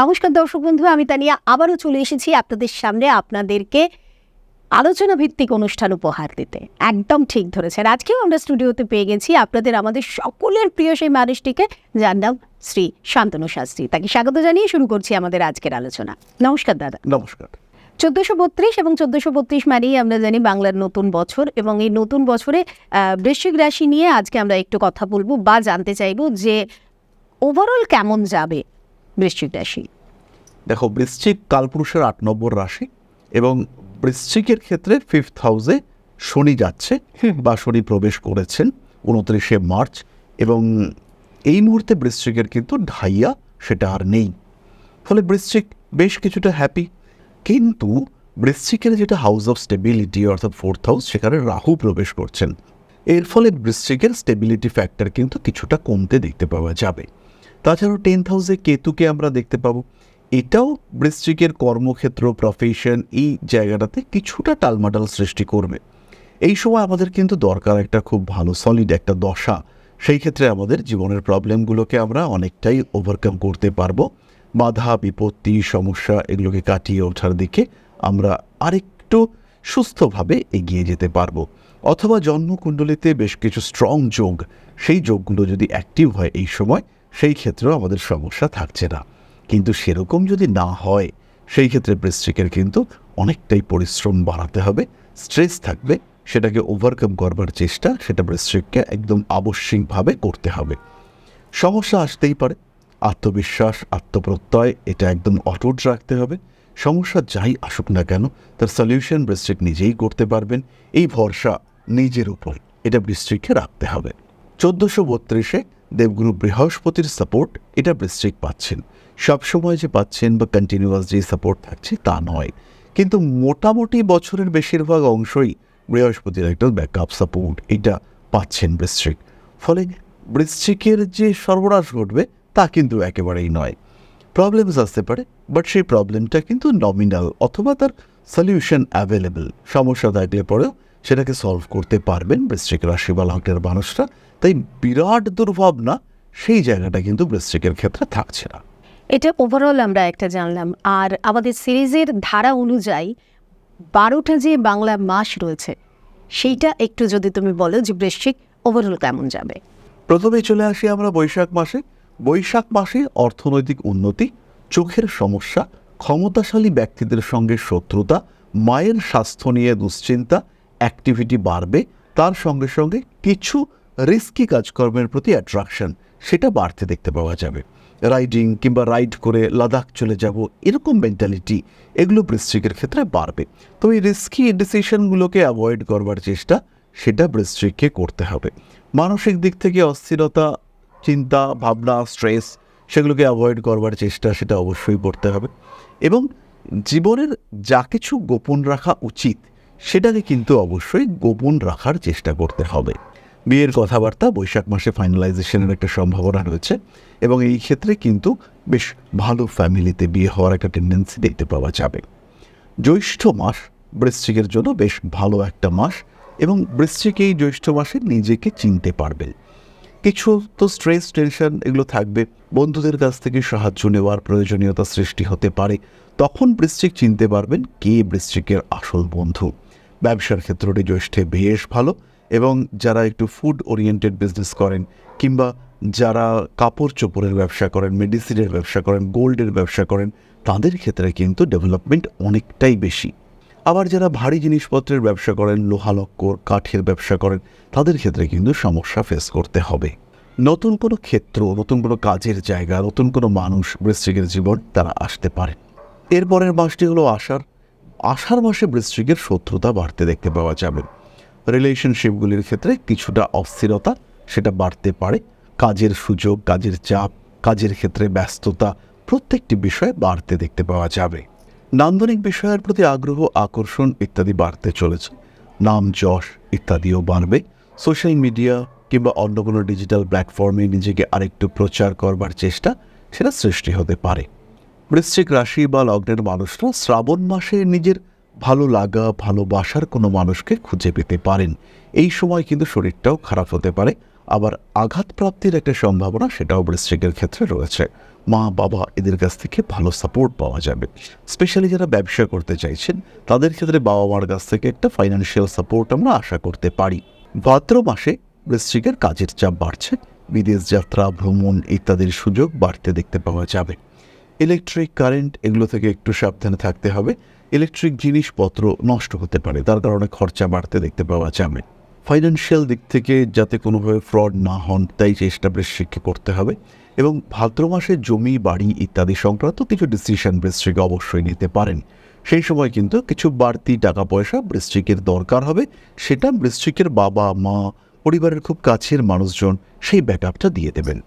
নমস্কার দর্শক বন্ধু আমি তানিয়া। আবারও চলে এসেছি আপনাদের সামনে আপনাদেরকে আলোচনা ভিত্তিক অনুষ্ঠান উপহার দিতে। একদম ঠিক ধরেছেন। আজকেও আমরা স্টুডিওতে পেয়ে গেছি আপনাদের আমাদের সকলের প্রিয় সেই মানুষটিকে যার নাম শ্রী শান্তনু শাস্ত্রী। তাকে স্বাগত জানিয়ে শুরু করছি আমাদের আজকের আলোচনা। নমস্কার দাদা। নমস্কার। চোদ্দোশো বত্রিশ এবং চোদ্দোশো বত্রিশ মানেই আমরা জানি বাংলার নতুন বছর এবং এই নতুন বছরে বৃশ্চিক রাশি নিয়ে আজকে আমরা একটু কথা বলব বা জানতে চাইব যে ওভারঅল কেমন যাবে বৃশ্চিক রাশি। দেখো বৃশ্চিক কালপুরুষের আট নম্বর রাশি এবং বৃশ্চিকের ক্ষেত্রে ফিফথ হাউসে শনি যাচ্ছে বা শনি প্রবেশ করেছেন উনত্রিশে মার্চ এবং এই মুহূর্তে বৃশ্চিকের কিন্তু ঢাইয়া সেটা আর নেই। ফলে বৃশ্চিক বেশ কিছুটা হ্যাপি কিন্তু বৃশ্চিকের যেটা হাউস অফ স্টেবিলিটি অর্থাৎ ফোর্থ হাউস সেখানে রাহু প্রবেশ করছেন। এর ফলে বৃশ্চিকের স্টেবিলিটি ফ্যাক্টর কিন্তু কিছুটা কমতে দেখতে পাওয়া যাবে। তাছাড়াও টেন্থ হাউসে কেতুকে আমরা দেখতে পাবো। এটাও বৃশ্চিকের কর্মক্ষেত্র প্রফেশন এই জায়গাটাতে কিছুটা টালমাটাল সৃষ্টি করবে। এই সময় আমাদের কিন্তু দরকার একটা খুব ভালো সলিড একটা দশা। সেই ক্ষেত্রে আমাদের জীবনের প্রবলেমগুলোকে আমরা অনেকটাই ওভারকাম করতে পারব। বাধা, বিপত্তি, সমস্যা এগুলোকে কাটিয়ে ওঠার দিকে আমরা আরেকটু সুস্থভাবে এগিয়ে যেতে পারব। অথবা জন্মকুণ্ডলিতে বেশ কিছু স্ট্রং যোগ, সেই যোগগুলো যদি অ্যাক্টিভ হয় এই সময় সেই ক্ষেত্রেও আমাদের সমস্যা থাকছে না। কিন্তু সেরকম যদি না হয়, সেই ক্ষেত্রে বৃশ্চিকের কিন্তু অনেকটাই পরিশ্রম বাড়াতে হবে। স্ট্রেস থাকবে, সেটাকে ওভারকাম করবার চেষ্টা, সেটা বৃশ্চিককে একদম আবশ্যিকভাবে করতে হবে। সমস্যা আসতেই পারে। আত্মবিশ্বাস, আত্মপ্রত্যয়, এটা একদম অটুট রাখতে হবে। সমস্যা যাই আসুক না কেন, তার সলিউশন বৃশ্চিক নিজেই করতে পারবেন। এই ভরসা নিজের উপর, এটা বৃশ্চিককে রাখতে হবে। চোদ্দোশো বত্রিশে দেবগুরু বৃহস্পতির সাপোর্ট এটা বৃশ্চিক পাচ্ছেন। সবসময় যে পাচ্ছেন বা কন্টিনিউয়াস যে সাপোর্ট থাকছে, তা নয়। কিন্তু মোটামুটি বছরের বেশিরভাগ অংশই বৃহস্পতির একটা ব্যাকআপ সাপোর্ট এটা পাচ্ছেন বৃশ্চিক। ফলে বৃশ্চিকের যে সর্বনাশ ঘটবে, তা কিন্তু একেবারেই নয়। প্রবলেমস আসতে পারে বাট সেই প্রবলেমটা কিন্তু নমিনাল অথবা তার সলিউশন অ্যাভেলেবল সমস্যা থাকলে পরেও সেটাকে সলভ করতে পারবেন বৃশ্চিক রাশি বা লগ্নের মানুষরা। তাই বিরাট দুর্ভাবনা সেই জায়গাটা কিন্তু বৃশ্চিকের ক্ষেত্রে থাকছে না। এটা ওভারঅল আমরা একটা জানলাম। আর আমাদের সিরিজের ধারা অনুযায়ী বারোটা যে বাংলা মাস রয়েছে সেইটা একটু যদি তুমি বলো যে বৃশ্চিক ওভারঅল কেমন যাবে। প্রথমে চলে আসি আমরা বৈশাখ মাসে। বৈশাখ মাসে অর্থনৈতিক উন্নতি চোখের সমস্যা ক্ষমতাশালী ব্যক্তিদের সঙ্গে শত্রুতা মায়ের স্বাস্থ্য নিয়ে দুশ্চিন্তা অ্যাক্টিভিটি বাড়বে, তার সঙ্গে সঙ্গে কিছু রিস্কি কাজকর্মের প্রতি অ্যাট্রাকশন সেটা বাড়তে দেখতে পাওয়া যাবে। রাইডিং কিংবা রাইড করে লাদাখ চলে যাব, এরকম মেন্টালিটি এগুলো বৃশ্চিকের ক্ষেত্রে বাড়বে। তো এই রিস্কি ডিসিশনগুলোকে অ্যাভয়েড করবার চেষ্টা সেটা বৃশ্চিককে করতে হবে। মানসিক দিক থেকে অস্থিরতা, চিন্তা, ভাবনা স্ট্রেস সেগুলোকে অ্যাভয়েড করবার চেষ্টা সেটা অবশ্যই করতে হবে। এবং জীবনের যা কিছু গোপন রাখা উচিত সেটাকে কিন্তু অবশ্যই গোপন রাখার চেষ্টা করতে হবে। বিয়ের কথাবার্তা বৈশাখ মাসে ফাইনালাইজেশনের একটা সম্ভাবনা রয়েছে এবং এই ক্ষেত্রে কিন্তু বেশ ভালো ফ্যামিলিতে বিয়ে হওয়ার একটা টেন্ডেন্সি দেখতে পাওয়া যাবে। জ্যৈষ্ঠ মাস বৃশ্চিকের জন্য বেশ ভালো একটা মাস এবং বৃশ্চিক এই জ্যৈষ্ঠ মাসে নিজেকে চিনতে পারবে। কিছু তো স্ট্রেস টেনশন এগুলো থাকবে। বন্ধুদের কাছ থেকে সাহায্য নেওয়ার প্রয়োজনীয়তা সৃষ্টি হতে পারে। তখন বৃশ্চিক চিনতে পারবেন কে বৃশ্চিকের আসল বন্ধু। ব্যবসার ক্ষেত্রটি জ্যৈষ্ঠে বেশ ভালো এবং যারা একটু ফুড ওরিয়েন্টেড বিজনেস করেন কিংবা যারা কাপড় চোপড়ের ব্যবসা করেন মেডিসিনের ব্যবসা করেন, গোল্ডের ব্যবসা করেন, তাদের ক্ষেত্রে কিন্তু ডেভেলপমেন্ট অনেকটাই বেশি। আবার যারা ভারী জিনিসপত্রের ব্যবসা করেন লোহালক্কর কাঠের ব্যবসা করেন, তাদের ক্ষেত্রে কিন্তু সমস্যা ফেস করতে হবে। নতুন কোনো ক্ষেত্র, নতুন কোনো কাজের জায়গা, নতুন কোনো মানুষ, বৃশ্চিকের জীবন তারা আসতে পারে। এরপরের মাসটি হলো আষাঢ়। আষাঢ় মাসে বৃশ্চিকের শত্রুতা বাড়তে দেখতে পাওয়া যাবে। রিলেশনশিপগুলির ক্ষেত্রে কিছুটা অস্থিরতা সেটা বাড়তে পারে। কাজের সুযোগ, কাজের চাপ, কাজের ক্ষেত্রে ব্যস্ততা প্রত্যেকটি বিষয়ে বাড়তে দেখতে পাওয়া যাবে। নান্দনিক বিষয়ের প্রতি আগ্রহ, আকর্ষণ ইত্যাদি বাড়তে চলেছে। নাম যশ ইত্যাদিও বাড়বে। সোশ্যাল মিডিয়া কিংবা অন্য কোনো ডিজিটাল প্ল্যাটফর্মে নিজেকে আরেকটু প্রচার করবার চেষ্টা সেটা সৃষ্টি হতে পারে। বৃশ্চিক রাশি বা লগ্নের মানুষরা শ্রাবণ মাসে নিজের ভালো লাগা, ভালোবাসার কোনো মানুষকে খুঁজে পেতে পারেন। এই সময় কিন্তু শরীরটাও খারাপ হতে পারে। আবার আঘাতপ্রাপ্তির একটা সম্ভাবনা সেটাও বৃশ্চিকের ক্ষেত্রে রয়েছে। মা, বাবা এদের কাছ থেকে ভালো সাপোর্ট পাওয়া যাবে। স্পেশালি যারা ব্যবসা করতে চাইছেন, তাদের ক্ষেত্রে বাবা মার কাছ থেকে একটা ফাইন্যান্সিয়াল সাপোর্ট আমরা আশা করতে পারি। ভাদ্র মাসে বৃশ্চিকের কাজের চাপ বাড়ছে। বিদেশ যাত্রা, ভ্রমণ ইত্যাদির সুযোগ বাড়তে দেখতে পাওয়া যাবে। ইলেকট্রিক কারেন্ট এগুলো থেকে একটু সাবধানে থাকতে হবে। ইলেকট্রিক জিনিসপত্র নষ্ট হতে পারে, তার কারণে খরচা বাড়তে দেখতে পাওয়া যাবে। ফাইন্যান্সিয়াল দিক থেকে যাতে কোনোভাবে ফ্রড না হন, তাই চেষ্টা বৃশ্চিককে করতে হবে। এবং ভাদ্র মাসে জমি, বাড়ি ইত্যাদি সংক্রান্ত কিছু ডিসিশন বৃশ্চিক অবশ্যই নিতে পারেন। সেই সময় কিন্তু কিছু বাড়তি টাকা পয়সা বৃশ্চিকের দরকার হবে। সেটা বৃশ্চিকের বাবা, মা, পরিবারের খুব কাছের মানুষজন সেই ব্যাকআপটা দিয়ে দেবেন।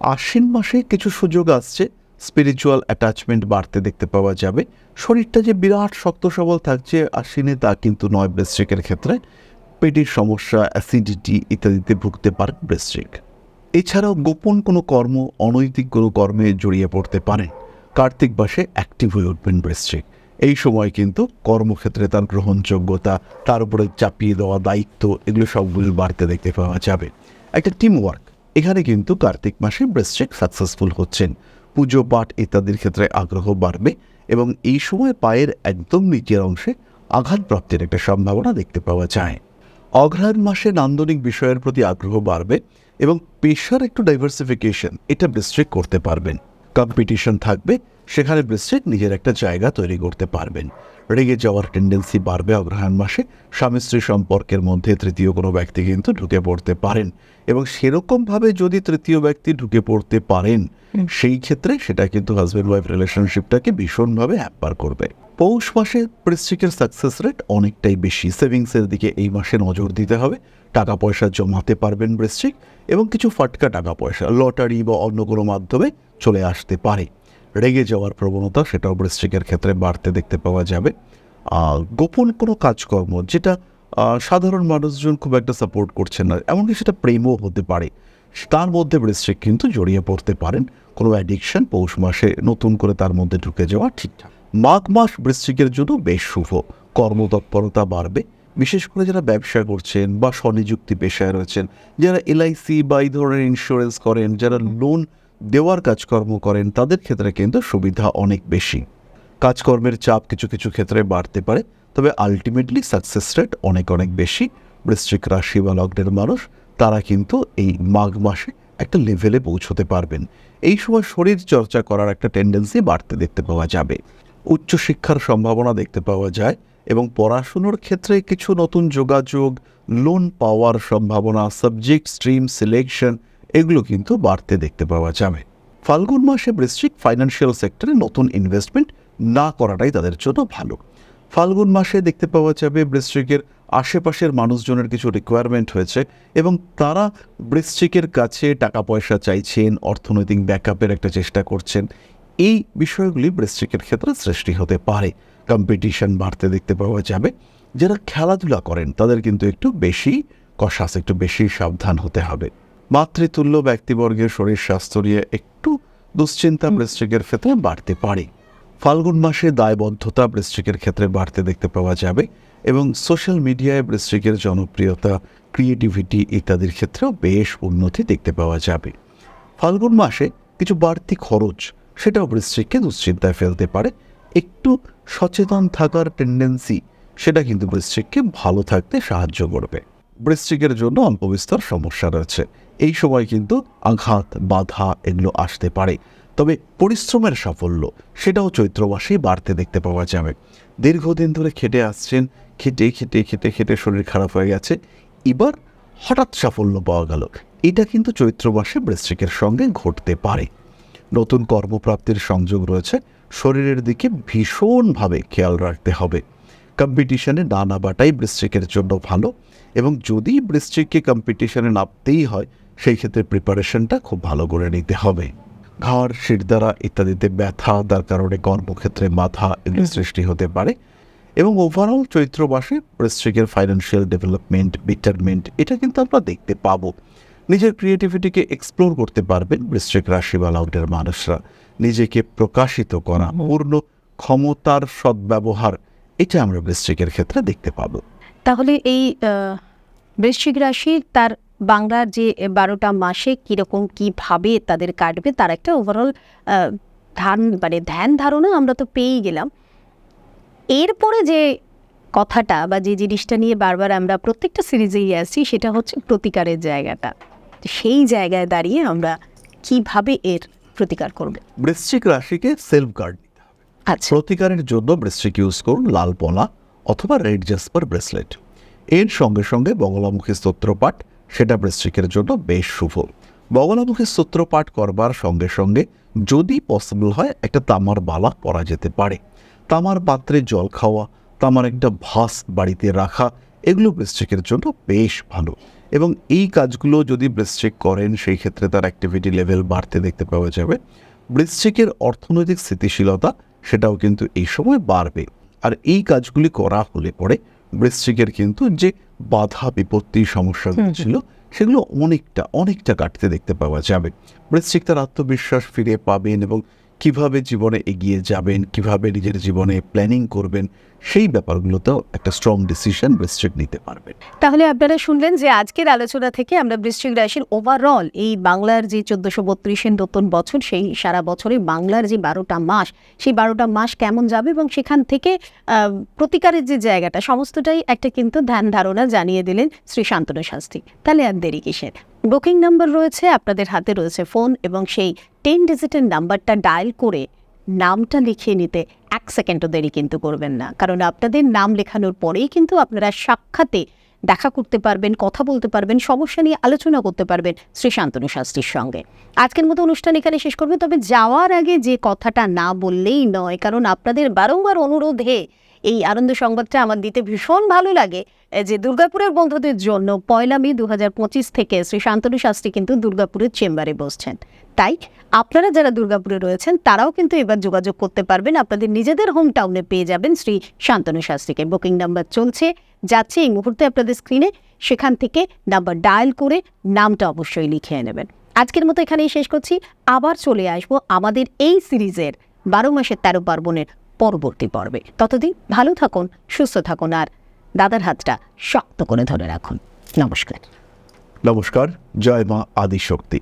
আশ্বিন মাসে কিছু সুযোগ আসছে স্পিরিচুয়াল অ্যাটাচমেন্ট বাড়তে দেখতে পাওয়া যাবে। শরীরটা যে বিরাট শক্ত সবল থাকছে, আশ্বিনে তা কিন্তু নয় বৃশ্চিকের ক্ষেত্রে। পেটের সমস্যা অ্যাসিডিটি ইত্যাদিতে ভুগতে পারে বৃশ্চিক এছাড়াও গোপন কোনো কর্ম, অনৈতিক কোনো কর্মে জড়িয়ে পড়তে পারেন কার্তিক মাসে অ্যাক্টিভ হয়ে উঠবেন বৃশ্চিক এই সময় কিন্তু কর্মক্ষেত্রে তার গ্রহণযোগ্যতা, তার উপরে চাপিয়ে দেওয়া দায়িত্ব, এগুলো সবগুলো বাড়তে দেখতে পাওয়া যাবে। একটা টিম ওয়ার্ক এখানে কিন্তু কার্তিক মাসে বৃশ্চিক সাকসেসফুল হচ্ছেন। পুজো পাঠ ইত্যাদির ক্ষেত্রে আগ্রহ বাড়বে এবং এই সময় পায়ের একদম নিচের অংশে আঘাতপ্রাপ্তির একটা সম্ভাবনা দেখতে পাওয়া যায়। অঘ্রায়ণ মাসে নান্দনিক বিষয়ের প্রতি আগ্রহ বাড়বে এবং পেশার একটু ডাইভার্সিফিকেশন এটা বৃশ্চিক করতে পারবেন। কম্পিটিশন থাকবে, সেখানে বৃশ্চিক নিজের একটা জায়গা তৈরি করতে পারবেন। রেগে যাওয়ার টেন্ডেন্সি বাড়বে অগ্রহায়ণ মাসে। স্বামী স্ত্রী সম্পর্কের মধ্যে তৃতীয় কোনো ব্যক্তি কিন্তু ঢুকে পড়তে পারেন এবং সেরকমভাবে যদি তৃতীয় ব্যক্তি ঢুকে পড়তে পারেন সেই ক্ষেত্রে সেটা কিন্তু হাজব্যান্ড ওয়াইফ রিলেশনশিপটাকে ভীষণভাবে হ্যাম্পার করবে। পৌষ মাসে বৃশ্চিকের সাকসেস রেট অনেকটাই বেশি। সেভিংসের দিকে এই মাসে নজর দিতে হবে। টাকা পয়সা জমাতে পারবেন বৃশ্চিক এবং কিছু ফাটকা টাকা পয়সা লটারি বা অন্য কোনো মাধ্যমে চলে আসতে পারে। রেগে যাওয়ার প্রবণতা সেটাও বৃশ্চিকের ক্ষেত্রে বাড়তে দেখতে পাওয়া যাবে। গোপন কোনো কাজকর্ম যেটা সাধারণ মানুষজন খুব একটা সাপোর্ট করছেন না, এমনকি সেটা প্রেমও হতে পারে, তার মধ্যে বৃশ্চিক কিন্তু জড়িয়ে পড়তে পারেন। কোনো অ্যাডিকশন পৌষ মাসে নতুন করে তার মধ্যে ঢুকে যাওয়া ঠিকঠাক মাঘ মাস বৃশ্চিকের জন্য বেশ শুভ, কর্মতৎপরতা বাড়বে, বিশেষ করে যারা ব্যবসা করছেন বা স্বনিযুক্তি পেশায় রয়েছেন, যারা এলআইসি বা এই ধরনের ইন্স্যুরেন্স করেন, যারা লোন দেওয়ার কাজকর্ম করেন, তাদের ক্ষেত্রে কিন্তু সুবিধা অনেক বেশি। কাজকর্মের চাপ কিছু কিছু ক্ষেত্রে বাড়তে পারে, তবে আলটিমেটলি সাকসেস রেট অনেক অনেক বেশি। বৃশ্চিক রাশি বা লগ্নের মানুষ, তারা কিন্তু এই মাঘ মাসে একটা লেভেলে পৌঁছতে পারবেন। এই সময় শরীর চর্চা করার একটা টেন্ডেন্সি বাড়তে দেখতে পাওয়া যাবে। উচ্চশিক্ষার সম্ভাবনা দেখতে পাওয়া যায় এবং পড়াশুনোর ক্ষেত্রে কিছু নতুন যোগাযোগ লোন পাওয়ার সম্ভাবনা সাবজেক্ট স্ট্রিম সিলেকশন এগুলো কিন্তু বাড়তে দেখতে পাওয়া যাবে। ফাল্গুন মাসে বৃশ্চিক ফাইন্যান্সিয়াল সেক্টরে নতুন ইনভেস্টমেন্ট না করাটাই তাদের জন্য ভালো। ফাল্গুন মাসে দেখতে পাওয়া যাবে বৃশ্চিকের আশেপাশের মানুষজনের কিছু রিকোয়ারমেন্ট হয়েছে এবং তারা বৃশ্চিকের কাছে টাকা পয়সা চাইছেন, অর্থনৈতিক ব্যাকআপের একটা চেষ্টা করছেন। এই বিষয়গুলি বৃশ্চিকের ক্ষেত্রে সৃষ্টি হতে পারে। কম্পিটিশন বাড়তে দেখতে পাওয়া যাবে। যারা খেলাধুলা করেন তাদের কিন্তু একটু বেশি কষাস একটু বেশি সাবধান হতে হবে। মাতৃতুল্য ব্যক্তিবর্গের শরীর স্বাস্থ্য নিয়ে একটু দুশ্চিন্তা বৃশ্চিকের ক্ষেত্রে বাড়তে পারে। ফাল্গুন মাসে দায়বদ্ধতা বৃশ্চিকের ক্ষেত্রে বাড়তে দেখতে পাওয়া যাবে এবং সোশ্যাল মিডিয়ায় বৃশ্চিকের জনপ্রিয়তা ক্রিয়েটিভিটি ইত্যাদির ক্ষেত্রেও বেশ উন্নতি দেখতে পাওয়া যাবে। ফাল্গুন মাসে কিছু বাড়তি খরচ সেটাও বৃশ্চিককে দুশ্চিন্তায় ফেলতে পারে। একটু সচেতন থাকার টেন্ডেন্সি সেটা কিন্তু বৃশ্চিককে ভালো থাকতে সাহায্য করবে। বৃশ্চিকের জন্য অল্প বিস্তর সমস্যা রয়েছে। এই সময় কিন্তু আঘাত, বাধা এগুলো আসতে পারে। তবে পরিশ্রমের সাফল্য, সেটাও চৈত্র মাসেই বাড়তে দেখতে পাওয়া যাবে। দীর্ঘদিন ধরে খেটে আসছেন, খেটে খেটে খেটে খেটে শরীর খারাপ হয়ে গেছে। এবার হঠাৎ সাফল্য পাওয়া গেল। এটা কিন্তু চৈত্র মাসে বৃশ্চিকের সঙ্গে ঘটতে পারে। নতুন কর্মপ্রাপ্তির সংযোগ রয়েছে। শরীরের দিকে ভীষণভাবে খেয়াল রাখতে হবে। কম্পিটিশনে না নামাটাই বৃশ্চিকের জন্য ভালো এবং যদি বৃশ্চিককে কম্পিটিশনে নামতেই হয় সেই ক্ষেত্রে প্রিপারেশনটা খুব ভালো করে নিতে হবে। ঘাড় শিরদারা ইত্যাদিতে ব্যথা তার কারণে কর্মক্ষেত্রে মাথা এগুলি সৃষ্টি হতে পারে এবং ওভারঅল চৈত্র মাসে বৃশ্চিকের ফাইন্যান্সিয়াল ডেভেলপমেন্ট বিটারমেন্ট এটা কিন্তু আমরা দেখতে পাবো। নিজের ক্রিয়েটিভিটিকে এক্সপ্লোর করতে পারবেন বৃশ্চিক রাশি বা লগ্নের মানুষরা। নিজেকে প্রকাশিত করা পূর্ণ ক্ষমতার সদ্ব্যবহার এটা আমরা বৃশ্চিকের ক্ষেত্রে দেখতে পাবো। তাহলে এই বৃশ্চিক রাশি তার বাংলার যে বারোটা মাসে কীরকম কীভাবে তাদের কাটবে তার একটা ওভারঅল ধান মানে ধ্যান ধারণা আমরা তো পেয়েই গেলাম। এরপরে যে কথাটা বা যে জিনিসটা নিয়ে বারবার আমরা প্রত্যেকটা সিরিজেই আসছি সেটা হচ্ছে প্রতিকারের জায়গাটা। সেই জায়গায় দাঁড়িয়ে আমরা কীভাবে এর প্রতিকার করব? বৃশ্চিক রাশিকে সেলফ গার্ড নিতে হবে। আচ্ছা। প্রতিকারের জন্য বৃশ্চিক ইউজ করুন লাল পলা অথবা রেড জাসপার ব্রেসলেট এর সঙ্গে সঙ্গে বগলামুখী স্তোত্রপাঠ সেটা বৃশ্চিকের জন্য বেশ শুভ। বগলামুখী স্তোত্রপাঠ করবার সঙ্গে সঙ্গে যদি পসিবল হয়, একটা তামার বালা পরা যেতে পারে। তামার পাত্রে জল খাওয়া, তামার একটা ভাস বাড়িতে রাখা, এগুলো বৃশ্চিকের জন্য বেশ ভালো। এবং এই কাজগুলো যদি বৃশ্চিক করেন, সেই ক্ষেত্রে তার অ্যাক্টিভিটি লেভেল বাড়তে দেখতে পাওয়া যাবে। বৃশ্চিকের অর্থনৈতিক স্থিতিশীলতা সেটাও কিন্তু এই সময় বাড়বে। আর এই কাজগুলি করা হলে পরে বৃশ্চিকের কিন্তু যে বাধা বিপত্তি সমস্যাগুলো ছিল সেগুলো অনেকটা অনেকটা কাটতে দেখতে পাওয়া যাবে। বৃশ্চিক তার আত্মবিশ্বাস ফিরে পাবেন এবং কীভাবে জীবনে এগিয়ে যাবেন, কীভাবে নিজের জীবনে প্ল্যানিং করবেন, সেই ব্যাপারগুলোতেও একটা স্ট্রং ডিসিশন বৃশ্চিক নিতে পারবেন। তাহলে আপনারা শুনলেন যে আজকের আলোচনা থেকে আমরা বৃশ্চিক রাশির ওভারঅল এই বাংলার যে চোদ্দশো বত্রিশের নতুন বছর, সেই সারা বছরে বাংলার যে বারোটা মাস, সেই বারোটা মাস কেমন যাবে এবং সেখান থেকে প্রতিকারের যে জায়গাটা, সমস্তটাই একটা কিন্তু ধ্যান ধারণা জানিয়ে দিলেন শ্রী শান্তনু শাস্ত্রী। তাহলে আর দেরি কিসের? বুকিং নাম্বার রয়েছে, আপনাদের হাতে রয়েছে ফোন এবং সেই টেন ডিজিটের নাম্বারটা ডায়াল করে নামটা লিখিয়ে নিতে এক সেকেন্ডও দেরি কিন্তু করবেন না। কারণ আপনাদের নাম লেখানোর পরেই কিন্তু আপনারা সাক্ষাতে দেখা করতে পারবেন, কথা বলতে পারবেন, সমস্যা নিয়ে আলোচনা করতে পারবেন শ্রী শান্তনু শাস্ত্রীর সঙ্গে। আজকের মতো অনুষ্ঠান এখানে শেষ করবে, তবে যাওয়ার আগে যে কথাটা না বললেই নয়, কারণ আপনাদের বারংবার অনুরোধে এই আনন্দ সংবাদটা আমার দিতে ভীষণ ভালো লাগে। যে দুর্গাপুরের বন্ধুদের জন্য পয়লা মে দু হাজার পঁচিশ থেকে শ্রী শান্তনু শাস্ত্রী কিন্তু দুর্গাপুরের চেম্বারে বসছেন। তাই আপনারা যারা দুর্গাপুরে রয়েছেন, তারাও কিন্তু এবার যোগাযোগ করতে পারবেন। আপনাদের নিজেদের হোম টাউনে পেয়ে যাবেন শ্রী শান্তনু শাস্ত্রীকে। বুকিং নাম্বার চলছে, যাচ্ছে এই মুহূর্তে আপনাদের স্ক্রিনে সেখান থেকে নাম্বার ডায়াল করে নামটা অবশ্যই লিখিয়ে নেবেন। আজকের মতো এখানেই শেষ করছি। আবার চলে আসব আমাদের এই সিরিজের বারো মাসের তেরো পার্বণের পরবর্তী পর্বে। ততদিন ভালো থাকুন, সুস্থ থাকুন আর দাদার হাতটা শক্ত করে ধরে রাখুন। নমস্কার। নমস্কার জয় মা আদিশক্তি।